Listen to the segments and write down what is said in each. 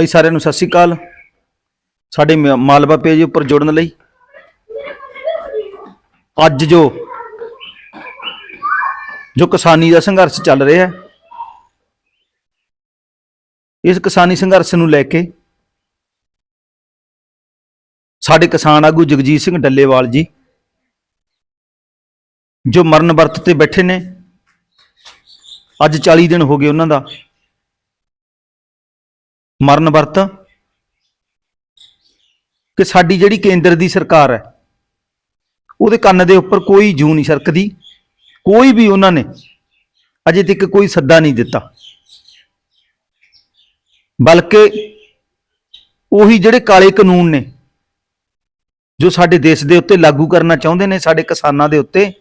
ਭਾਈ ਸਾਰਿਆਂ ਨੂੰ ਸਤਿ ਸ਼੍ਰੀ ਅਕਾਲ। ਸਾਡੇ ਮਾਲਵਾ ਪੇਜ ਉੱਪਰ ਜੁੜਨ ਲਈ। ਅੱਜ ਜੋ ਜੋ ਕਿਸਾਨੀ ਦਾ ਸੰਘਰਸ਼ ਚੱਲ ਰਿਹਾ ਹੈ, ਇਸ ਕਿਸਾਨੀ ਸੰਘਰਸ਼ ਨੂੰ ਲੈ ਕੇ ਸਾਡੇ ਕਿਸਾਨ ਆਗੂ ਜਗਜੀਤ ਸਿੰਘ ਡੱਲੇਵਾਲ ਜੀ, ਜੋ ਮਰਨ ਵਰਤ ਤੇ ਬੈਠੇ ਨੇ, ਅੱਜ 40 ਦਿਨ ਹੋ ਗਏ ਉਹਨਾਂ ਦਾ। ਮਰਨ ਵਰਤ ਕਿ ਸਾਡੀ ਜਿਹੜੀ ਕੇਂਦਰ ਦੀ ਸਰਕਾਰ ਹੈ, ਉਹਦੇ ਕੰਨ ਦੇ ਉੱਪਰ ਕੋਈ ਜੂ ਨਹੀਂ ਸਰਕਦੀ, ਕੋਈ ਵੀ ਉਹਨਾਂ ਨੇ ਅਜੇ ਤੱਕ ਕੋਈ ਸੱਦਾ ਨਹੀਂ ਦਿੱਤਾ। ਬਲਕਿ ਉਹੀ ਜਿਹੜੇ ਕਾਲੇ ਕਾਨੂੰਨ ਨੇ, ਜੋ ਸਾਡੇ ਦੇਸ਼ ਦੇ ਉੱਤੇ ਲਾਗੂ ਕਰਨਾ ਚਾਹੁੰਦੇ ਨੇ, ਸਾਡੇ ਕਿਸਾਨਾਂ ਦੇ ਉੱਤੇ,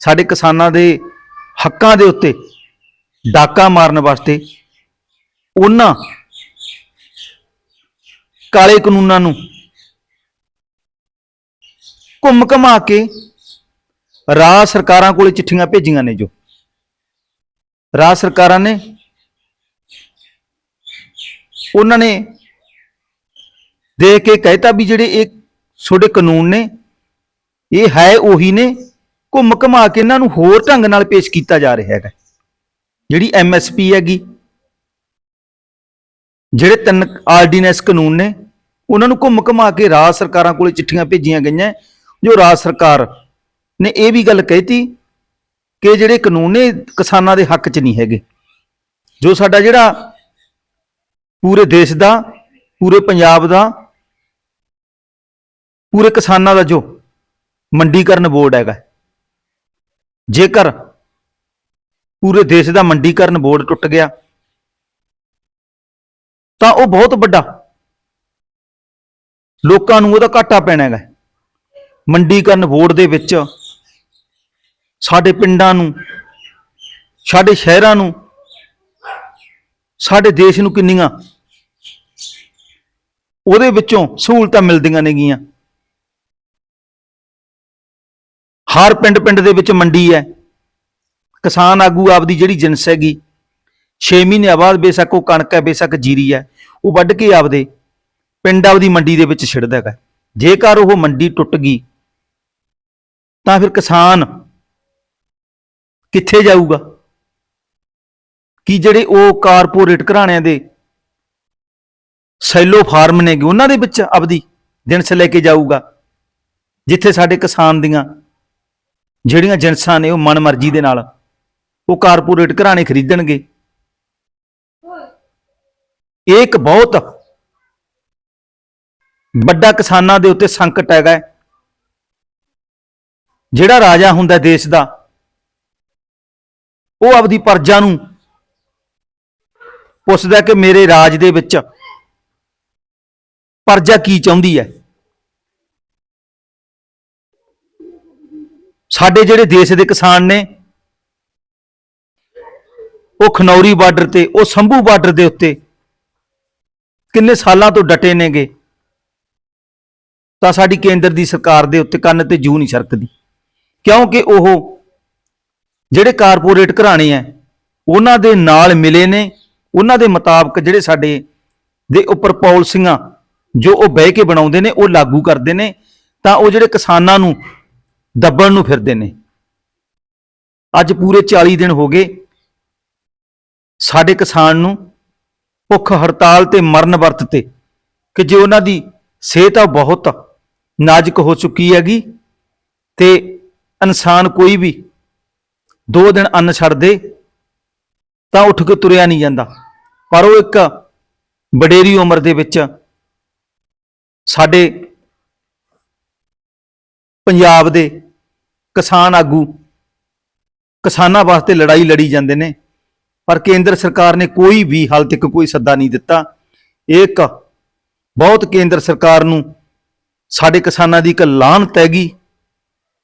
ਸਾਡੇ ਕਿਸਾਨਾਂ ਦੇ ਹੱਕਾਂ ਦੇ ਉੱਤੇ ਡਾਕਾ ਮਾਰਨ ਵਾਸਤੇ, ਉਹਨਾਂ ਕਾਲੇ ਕਾਨੂੰਨਾਂ ਨੂੰ ਘੁੰਮ ਘਮਾ ਕੇ ਰਾਜ ਸਰਕਾਰਾਂ ਕੋਲੇ ਚਿੱਠੀਆਂ ਭੇਜੀਆਂ ਨੇ ਜੋ। ਰਾਜ ਸਰਕਾਰਾਂ ਨੇ ਉਹਨਾਂ ਨੇ ਦੇਖ ਕੇ ਕਹਿਤਾ ਵੀ ਜਿਹੜੇ ਇਹ ਤੁਹਾਡੇ ਕਾਨੂੰਨ ਨੇ, ਇਹ ਹੈ ਉਹੀ ਨੇ, ਘੁੰਮ ਘਮਾ ਕੇ ਇਹਨਾਂ ਨੂੰ ਹੋਰ ਢੰਗ ਨਾਲ ਪੇਸ਼ ਕੀਤਾ ਜਾ ਰਿਹਾ ਹੈਗਾ। ਜਿਹੜੀ ਐਮਐਸਪੀ ਹੈਗੀ, ਜਿਹੜੇ ਤਿੰਨ ਆਰਡੀਨੈਂਸ ਕਾਨੂੰਨ ਨੇ ਉਹਨਾਂ ਨੂੰ ਘੁੰਮ ਘਮਾ ਕੇ ਰਾਜ ਸਰਕਾਰਾਂ ਕੋਲੇ ਚਿੱਠੀਆਂ ਭੇਜੀਆਂ ਗਈਆਂ। ਜੋ ਰਾਜ ਸਰਕਾਰ ਨੇ ਇਹ ਵੀ ਗੱਲ ਕਹੀਤੀ ਕਿ ਜਿਹੜੇ ਕਾਨੂੰਨ ਨੇ, ਕਿਸਾਨਾਂ ਦੇ ਹੱਕ 'ਚ ਨਹੀਂ ਹੈਗੇ। ਜੋ ਸਾਡਾ ਜਿਹੜਾ ਪੂਰੇ ਦੇਸ਼ ਦਾ, ਪੂਰੇ ਪੰਜਾਬ ਦਾ, ਪੂਰੇ ਕਿਸਾਨਾਂ ਦਾ ਜੋ ਮੰਡੀਕਰਨ ਬੋਰਡ ਹੈਗਾ। ਜੇਕਰ ਪੂਰੇ ਦੇਸ਼ ਦਾ ਮੰਡੀਕਰਨ ਬੋਰਡ ਟੁੱਟ ਗਿਆ, ਤਾਂ ਉਹ ਬਹੁਤ ਵੱਡਾ ਲੋਕਾਂ ਨੂੰ ਉਹਦਾ ਘਾਟਾ ਪੈਣਾ ਹੈਗਾ। ਮੰਡੀਕਰਨ ਬੋਰਡ ਦੇ ਵਿੱਚ, ਸਾਡੇ ਪਿੰਡਾਂ ਨੂੰ, ਸਾਡੇ ਸ਼ਹਿਰਾਂ ਨੂੰ, ਸਾਡੇ ਦੇਸ਼ ਨੂੰ ਕਿੰਨੀਆਂ ਉਹਦੇ ਵਿੱਚੋਂ ਸਹੂਲਤਾਂ ਮਿਲਦੀਆਂ ਨੇਗੀਆਂ। ਹਰ ਪਿੰਡ ਪਿੰਡ ਦੇ ਵਿੱਚ ਮੰਡੀ ਹੈ। ਕਿਸਾਨ ਆਗੂ ਆਪਦੀ ਜਿਹੜੀ ਜਿੰਸ ਹੈਗੀ 6 ਮਹੀਨੇ ਬਾਅਦ ਬੇਸ਼ੱਕ ਉਹ ਕਣਕ ਹੈ, ਬੇਸ਼ੱਕ ਜੀਰੀ ਹੈ, ਉਹ ਵੱਢ ਕੇ ਆਪਦੇ ਪਿੰਡ ਆਪਦੀ ਮੰਡੀ ਦੇ ਵਿੱਚ ਛਿੜਦਾ ਹੈਗਾ। ਜੇਕਰ ਉਹ ਮੰਡੀ ਟੁੱਟ ਗਈ, ਤਾਂ ਫਿਰ ਕਿਸਾਨ ਕਿੱਥੇ ਜਾਊਗਾ? ਕਿ ਜਿਹੜੇ ਉਹ ਕਾਰਪੋਰੇਟ ਘਰਾਣਿਆਂ ਦੇ ਸੈਲੋ ਫਾਰਮ ਨੇਗੇ, ਉਹਨਾਂ ਦੇ ਵਿੱਚ ਆਪਦੀ ਜਿਣਸ ਲੈ ਕੇ ਜਾਊਗਾ? ਜਿੱਥੇ ਸਾਡੇ ਕਿਸਾਨ ਦੀਆਂ ਜਿਹੜੀਆਂ ਜਿਣਸਾਂ ਨੇ ਉਹ ਮਨਮਰਜ਼ੀ ਦੇ ਨਾਲ ਉਹ ਕਾਰਪੋਰੇਟ ਘਰਾਣੇ ਖਰੀਦਣਗੇ। ਇਹ ਇੱਕ ਬਹੁਤ ਵੱਡਾ ਕਿਸਾਨਾਂ ਦੇ ਉੱਤੇ ਸੰਕਟ ਹੈਗਾ ਜਿਹੜਾ ਰਾਜਾ ਹੁੰਦਾ ਦੇਸ਼ ਦਾ, ਉਹ ਆਪਦੀ ਪਰਜਾ ਨੂੰ ਪੁੱਛਦਾ ਕਿ ਮੇਰੇ ਰਾਜ ਦੇ ਵਿੱਚ ਪਰਜਾ ਕੀ ਚਾਹੁੰਦੀ ਹੈ। ਸਾਡੇ ਜਿਹੜੇ ਦੇਸ਼ ਦੇ ਕਿਸਾਨ ਨੇ, ਉਹ ਖਨੌਰੀ ਬਾਰਡਰ ਤੇ, ਉਹ ਸੰਭੂ ਬਾਰਡਰ ਦੇ ਉੱਤੇ ਕਿੰਨੇ ਸਾਲਾਂ ਤੋਂ ਡਟੇ ਨੇਗੇ। ਤਾਂ ਸਾਡੀ ਕੇਂਦਰ ਦੀ ਸਰਕਾਰ ਦੇ ਉੱਤੇ ਕੰਨ ਤੇ ਜੂ ਨਹੀਂ ਸਰਕਦੀ। ਕਿਉਂਕਿ ਉਹ ਜਿਹੜੇ ਕਾਰਪੋਰੇਟ ਘਰਾਣੇ ਆ ਉਹਨਾਂ ਦੇ ਨਾਲ ਮਿਲੇ ਨੇ, ਉਹਨਾਂ ਦੇ ਮੁਤਾਬਕ ਜਿਹੜੇ ਸਾਡੇ ਦੇ ਉੱਪਰ ਪਾਲਿਸੀਆਂ ਜੋ ਉਹ ਬਹਿ ਕੇ ਬਣਾਉਂਦੇ ਨੇ, ਉਹ ਲਾਗੂ ਕਰਦੇ ਨੇ, ਤਾਂ ਉਹ ਜਿਹੜੇ ਕਿਸਾਨਾਂ ਨੂੰ ਦੱਬਣ ਨੂੰ ਫਿਰਦੇ ਨੇ। ਅੱਜ ਪੂਰੇ 40 ਦਿਨ ਹੋ ਗਏ, ਸਾਡੇ ਕਿਸਾਨ ਨੂੰ ਭੁੱਖ ਹੜਤਾਲ ਤੇ ਮਰਨ ਵਰਤ ਤੇ, ਕਿ ਜੇ ਉਹਨਾਂ ਦੀ ਸਿਹਤ ਆ ਬਹੁਤ ਨਾਜ਼ੁਕ ਹੋ ਚੁੱਕੀ ਹੈਗੀ ਤੇ ਇਨਸਾਨ ਕੋਈ ਵੀ ਦੋ ਦਿਨ ਅੰਨ ਛੱਡ ਦੇ ਤਾਂ ਉੱਠ ਕੇ ਤੁਰਿਆ ਨਹੀਂ ਜਾਂਦਾ। ਪਰ ਉਹ ਇੱਕ ਵਡੇਰੀ ਉਮਰ ਦੇ ਵਿੱਚ ਸਾਡੇ ਪੰਜਾਬ ਦੇ ਕਿਸਾਨ ਆਗੂ ਕਿਸਾਨਾਂ ਵਾਸਤੇ ਲੜਾਈ ਲੜੀ ਜਾਂਦੇ ਨੇ, ਪਰ ਕੇਂਦਰ ਸਰਕਾਰ ਨੇ ਕੋਈ ਵੀ ਹਾਲ ਤੱਕ ਕੋਈ ਸੱਦਾ ਨਹੀਂ ਦਿੱਤਾ। ਇਹ ਇੱਕ ਬਹੁਤ ਕੇਂਦਰ ਸਰਕਾਰ ਨੂੰ ਸਾਡੇ ਕਿਸਾਨਾਂ ਦੀ ਇੱਕ ਲਾਹਨਤ ਹੈਗੀ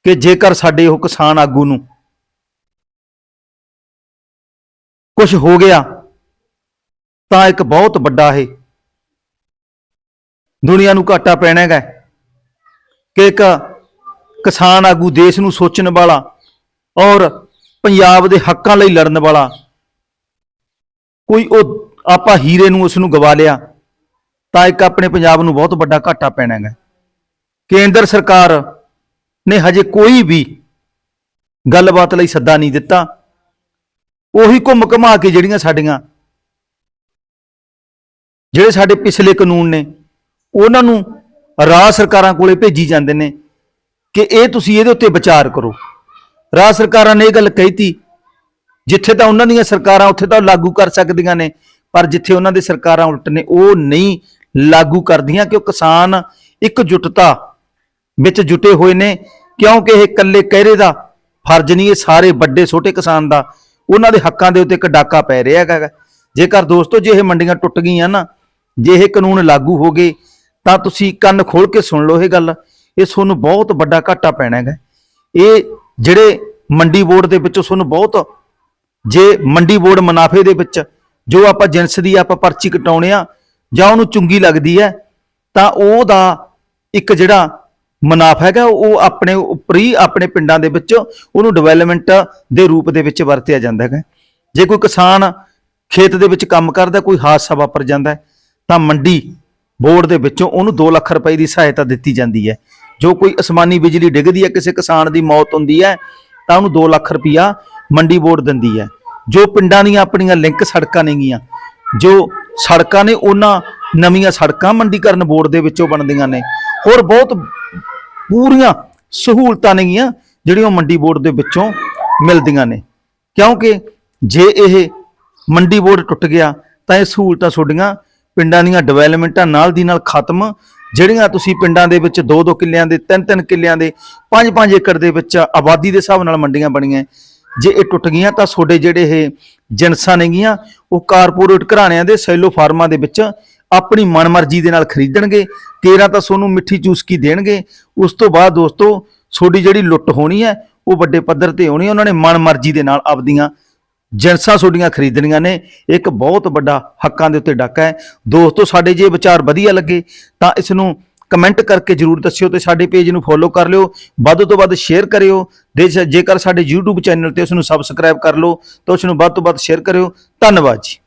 ਕਿ ਜੇਕਰ ਸਾਡੇ ਉਹ ਕਿਸਾਨ ਆਗੂ ਨੂੰ ਕੁਝ ਹੋ ਗਿਆ, ਤਾਂ ਇੱਕ ਬਹੁਤ ਵੱਡਾ ਇਹ ਦੁਨੀਆ ਨੂੰ ਘਾਟਾ ਪੈਣਾ ਹੈਗਾ। ਕਿ ਇੱਕ ਕਿਸਾਨ ਆਗੂ ਦੇਸ਼ ਨੂੰ ਸੋਚਣ ਵਾਲਾ ਔਰ ਪੰਜਾਬ ਦੇ ਹੱਕਾਂ ਲਈ ਲੜਨ ਵਾਲਾ ਕੋਈ ਉਹ ਆਪਾਂ ਹੀਰੇ ਨੂੰ ਉਸ ਨੂੰ ਗਵਾ ਲਿਆ, ਤਾਂ ਇੱਕ ਆਪਣੇ ਪੰਜਾਬ ਨੂੰ ਬਹੁਤ ਵੱਡਾ ਘਾਟਾ ਪੈਣਾ ਹੈਗਾ। ਕੇਂਦਰ ਸਰਕਾਰ ਨੇ ਹਜੇ ਕੋਈ ਵੀ ਗੱਲਬਾਤ ਲਈ ਸੱਦਾ ਨਹੀਂ ਦਿੱਤਾ। ਉਹੀ ਘੁੰਮ ਘਮਾ ਕੇ ਜਿਹੜੀਆਂ ਸਾਡੀਆਂ, ਜਿਹੜੇ ਸਾਡੇ ਪਿਛਲੇ ਕਾਨੂੰਨ ਨੇ, ਉਹਨਾਂ ਨੂੰ ਰਾਜ ਸਰਕਾਰਾਂ ਕੋਲੇ ਭੇਜੀ ਜਾਂਦੇ ਨੇ ਕਿ ਇਹ ਤੁਸੀਂ ਇਹਦੇ ਉੱਤੇ ਵਿਚਾਰ ਕਰੋ। ਰਾਜ ਸਰਕਾਰਾਂ ਨੇ ਇਹ ਗੱਲ ਕਹੀਤੀ, ਜਿੱਥੇ ਤਾਂ ਉਹਨਾਂ ਦੀਆਂ ਸਰਕਾਰਾਂ ਉੱਥੇ ਤਾਂ ਉਹ ਲਾਗੂ ਕਰ ਸਕਦੀਆਂ ਨੇ, ਪਰ ਜਿੱਥੇ ਉਹਨਾਂ ਦੀ ਸਰਕਾਰਾਂ ਉਲਟ ਨੇ, ਉਹ ਨਹੀਂ ਲਾਗੂ ਕਰਦੀਆਂ ਕਿ ਉਹ ਕਿਸਾਨ ਇੱਕ ਜੁਟਤਾ ਵਿੱਚ ਜੁਟੇ ਹੋਏ ਨੇ। ਕਿਉਂਕਿ ਇਹ ਇਕੱਲੇ ਕਹਿਰੇ ਦਾ ਫਰਜ਼ ਨਹੀਂ, ਇਹ ਸਾਰੇ ਵੱਡੇ ਛੋਟੇ ਕਿਸਾਨ ਦਾ। ਉਹਨਾਂ ਦੇ ਹੱਕਾਂ ਦੇ ਉੱਤੇ ਇੱਕ ਡਾਕਾ ਪੈ ਰਿਹਾ ਹੈਗਾ। ਜੇਕਰ ਦੋਸਤੋ, ਜੇ ਇਹ ਮੰਡੀਆਂ ਟੁੱਟ ਗਈਆਂ ਨਾ, ਜੇ ਇਹ ਕਾਨੂੰਨ ਲਾਗੂ ਹੋ ਗਏ, ਤਾਂ ਤੁਸੀਂ ਕੰਨ ਖੋਲ ਕੇ ਸੁਣ ਲਓ ਇਹ ਗੱਲ। ਇਹ ਤੁਹਾਨੂੰ ਬਹੁਤ ਵੱਡਾ ਘਾਟਾ ਪੈਣਾ ਹੈਗਾ। ਇਹ ਜਿਹੜੇ ਮੰਡੀ ਬੋਰਡ ਦੇ ਵਿੱਚੋਂ ਤੁਹਾਨੂੰ ਬਹੁਤ, ਜੇ ਮੰਡੀ ਬੋਰਡ ਮੁਨਾਫੇ ਦੇ ਵਿੱਚ ਜੋ ਆਪਾਂ ਜਿੰਸ ਦੀ ਆਪਾਂ ਪਰਚੀ ਕਟਾਉਣੇ ਆ ਜਾਂ ਉਹਨੂੰ ਚੁੰਗੀ ਲੱਗਦੀ ਹੈ, ਤਾਂ ਉਹਦਾ ਇੱਕ ਜਿਹੜਾ ਮੁਨਾਫਾ ਹੈਗਾ, ਉਹ ਆਪਣੇ ਉੱਪਰ ਹੀ ਆਪਣੇ ਪਿੰਡਾਂ ਦੇ ਵਿੱਚ ਉਹਨੂੰ ਡਿਵੈਲਪਮੈਂਟ ਦੇ ਰੂਪ ਦੇ ਵਿੱਚ ਵਰਤਿਆ ਜਾਂਦਾ ਹੈਗਾ। ਜੇ ਕੋਈ ਕਿਸਾਨ ਖੇਤ ਦੇ ਵਿੱਚ ਕੰਮ ਕਰਦਾ, ਕੋਈ ਹਾਦਸਾ ਵਾਪਰ ਜਾਂਦਾ ਤਾਂ ਮੰਡੀ ਬੋਰਡ ਦੇ ਵਿੱਚੋਂ ਉਹਨੂੰ 2 ਲੱਖ ਰੁਪਏ ਦੀ ਸਹਾਇਤਾ ਦਿੱਤੀ ਜਾਂਦੀ ਹੈ। ਜੋ ਕੋਈ ਅਸਮਾਨੀ ਬਿਜਲੀ ਡਿੱਗਦੀ ਹੈ, ਕਿਸੇ ਕਿਸਾਨ ਦੀ ਮੌਤ ਹੁੰਦੀ ਹੈ, ਤਾਂ ਉਹਨੂੰ 2 ਲੱਖ ਰੁਪਇਆ ਮੰਡੀ ਬੋਰਡ ਦਿੰਦੀ ਹੈ। ਜੋ ਪਿੰਡਾਂ ਦੀਆਂ ਆਪਣੀਆਂ ਲਿੰਕ ਸੜਕਾਂ ਨੇਗੀਆਂ, ਜੋ ਸੜਕਾਂ ਨੇ ਉਹਨਾਂ ਨਵੀਆਂ ਸੜਕਾਂ ਮੰਡੀਕਰਨ ਬੋਰਡ ਦੇ ਵਿੱਚੋਂ ਬਣਦੀਆਂ ਨੇ। ਹੋਰ ਬਹੁਤ ਪੂਰੀਆਂ ਸਹੂਲਤਾਂ ਨੇਗੀਆਂ ਜਿਹੜੀਆਂ ਉਹ ਮੰਡੀ ਬੋਰਡ ਦੇ ਵਿੱਚੋਂ ਮਿਲਦੀਆਂ ਨੇ। ਕਿਉਂਕਿ ਜੇ ਇਹ ਮੰਡੀ ਬੋਰਡ ਟੁੱਟ ਗਿਆ ਤਾਂ ਇਹ ਸਹੂਲਤਾਂ ਤੁਹਾਡੀਆਂ ਪਿੰਡਾਂ ਦੀਆਂ ਡਿਵੈਲਪਮੈਂਟਾਂ ਨਾਲ ਦੀ ਨਾਲ ਖਤਮ। ਜਿਹੜੀਆਂ ਤੁਸੀਂ ਪਿੰਡਾਂ ਦੇ ਵਿੱਚ 2-2 ਕਿੱਲਿਆਂ ਦੇ 3-3 ਕਿੱਲਿਆਂ ਦੇ 5-5 ਏਕੜ ਦੇ ਵਿੱਚ ਆਬਾਦੀ ਦੇ ਹਿਸਾਬ ਨਾਲ ਮੰਡੀਆਂ ਬਣੀਆਂ। ਜੇ ਇਹ ਟੁੱਟ ਗਈਆਂ ਤਾਂ ਤੁਹਾਡੇ ਜਿਹੜੇ ਇਹ ਜਿਨਸਾਂ ਨੇਗੀਆਂ, ਉਹ ਕਾਰਪੋਰੇਟ ਘਰਾਣਿਆਂ ਦੇ ਸੈਲੋ ਫਾਰਮਾਂ ਦੇ ਵਿੱਚ ਆਪਣੀ ਮਨਮਰਜ਼ੀ ਦੇ ਨਾਲ ਖਰੀਦਣਗੇ, ਤੇਰਾ ਤਾਂ ਤੁਹਾਨੂੰ ਮਿੱਠੀ ਚੂਸਕੀ ਦੇਣਗੇ। ਉਸ ਤੋਂ ਬਾਅਦ ਦੋਸਤੋ, ਤੁਹਾਡੀ ਜਿਹੜੀ ਲੁੱਟ ਹੋਣੀ ਹੈ, ਉਹ ਵੱਡੇ ਪੱਧਰ ਤੇ ਹੋਣੀ ਹੈ ਉਹਨਾਂ ਨੇ ਮਨਮਰਜ਼ੀ ਦੇ ਨਾਲ ਆਪਦੀਆਂ ਜਿਨਸਾਂ ਤੁਹਾਡੀਆਂ ਖਰੀਦਣੀਆਂ ਨੇ। ਇੱਕ ਬਹੁਤ ਵੱਡਾ ਹੱਕਾਂ ਦੇ ਉੱਤੇ ਡਾਕਾ ਹੈ। ਦੋਸਤੋ, ਸਾਡੇ ਜੇ ਵਿਚਾਰ ਵਧੀਆ ਲੱਗੇ, ਤਾਂ ਇਸ ਨੂੰ ਕਮੈਂਟ ਕਰਕੇ ਜਰੂਰ ਦੱਸਿਓ ਤੇ ਸਾਡੇ ਪੇਜ ਨੂੰ ਫੋਲੋ ਕਰ ਲਿਓ। ਵੱਧ ਤੋਂ ਵੱਧ ਸ਼ੇਅਰ ਕਰਿਓ। ਦੇ ਜੇਕਰ ਸਾਡੇ YouTube ਚੈਨਲ ਤੇ ਉਸ ਨੂੰ ਸਬਸਕ੍ਰਾਈਬ ਕਰ ਲਓ, ਤਾਂ ਉਸ ਨੂੰ ਵੱਧ ਤੋਂ ਵੱਧ ਸ਼ੇਅਰ ਕਰਿਓ। ਧੰਨਵਾਦ ਜੀ।